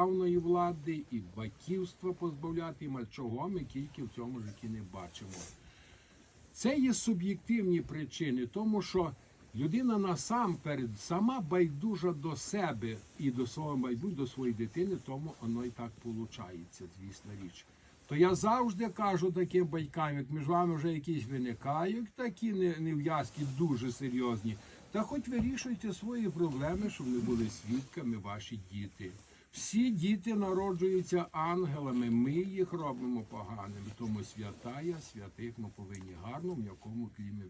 державної влади, і батьківства позбавляти, і чого ми тільки в цьому житті не бачимо. Це є суб'єктивні причини, тому що людина насамперед сама байдужа до себе і до свого майбутнього, до своєї дитини, тому воно і так виходить, звісна річ. То я завжди кажу таким батькам, як між вами вже якісь виникають такі не- нев'язки дуже серйозні. Та хоч вирішуйте свої проблеми, щоб не були свідками ваші діти. Всі діти народжуються ангелами, ми їх робимо поганими. Тому святая, святих ми повинні гарно в м'якому клімі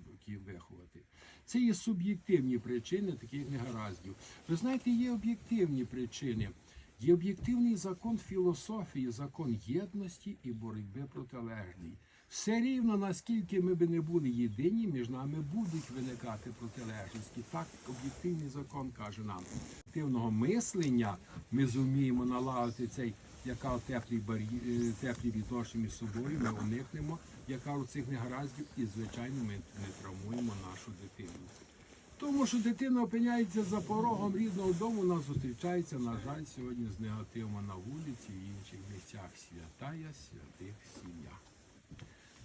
виховати. Це є суб'єктивні причини таких негараздів. Ви знаєте, є об'єктивні причини. Є об'єктивний закон філософії, закон єдності і боротьби протилежний. Все рівно, наскільки ми би не були єдині, між нами будуть виникати протилежності. Так об'єктивний закон каже нам. Об'єктивного мислення ми зуміємо налагодити цей яка теплий бар'є, е, теплі відношення між собою, ми уникнемо, яка у цих негараздів, і звичайно ми не травмуємо нашу дитину. Тому що дитина опиняється за порогом рідного дому, вона зустрічається, на жаль, сьогодні з негативом на вулиці і інших місцях. Святая святих сім'я.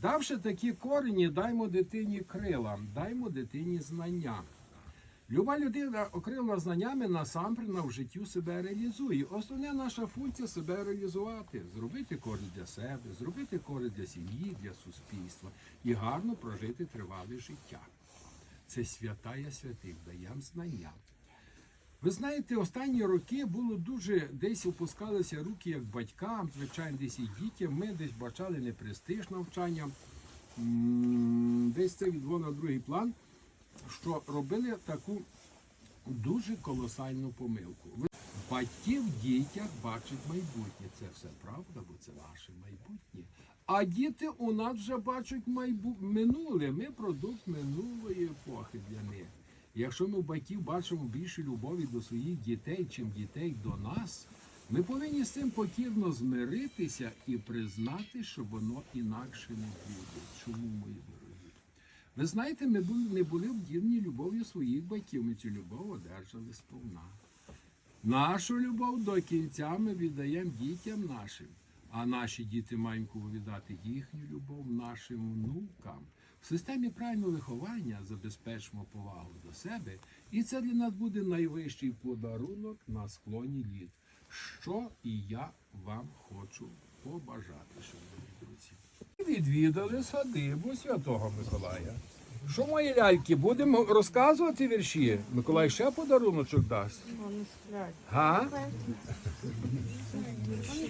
Давши такі корені, даймо дитині крила, даймо дитині знання. Люба людина, окрилена знаннями, насамперед в життю себе реалізує. Основна наша функція себе реалізувати, зробити користь для себе, зробити користь для сім'ї, для суспільства і гарно прожити тривале життя. Це святая святих, даєм знання. Ви знаєте, останні роки було дуже десь опускалися руки як батькам, звичайно, десь і дітям. Ми десь бачали непрестиж навчання. Десь це відвело на другий план, що робили таку дуже колосальну помилку. Батьки в дітях бачать майбутнє. Це все правда, бо це наше майбутнє. А діти у нас вже бачать майбу... минуле. Ми продукт минулої епохи для них. Якщо ми в батьків бачимо більше любові до своїх дітей, чим дітей до нас, ми повинні з цим покірно змиритися і признати, що воно інакше не буде. Чому мої дорогі? Ви знаєте, ми не були обділені любов'ю своїх батьків. Ми цю любов одержали сповна. Нашу любов до кінця ми віддаємо дітям нашим, а наші діти мають віддати їхню любов нашим внукам. В системі правильного виховання забезпечимо повагу до себе, і це для нас буде найвищий подарунок на склоні літ, що і я вам хочу побажати, шановні друзі. Відвідали садибу Святого Миколая. Що мої ляльки, будемо розказувати вірші? Миколай ще подаруночок дасть. Вони сплять. Га?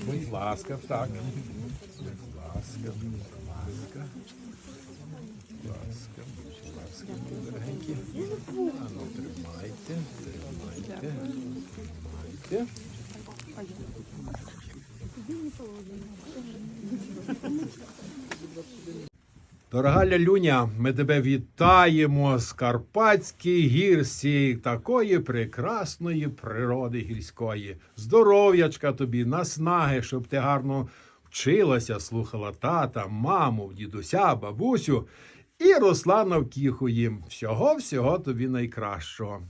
Muito lasca, tá? Muito lasca, muito lasca. Lasca, muito lasca. Bedenken. Ah, nou termijten, termijten, Дорога Лялюня, ми тебе вітаємо з Карпатській гірці, такої прекрасної природи гірської. Здоров'ячка тобі, наснаги, щоб ти гарно вчилася, слухала тата, маму, дідуся, бабусю і росла навкіху їм. Всього-всього тобі найкращого.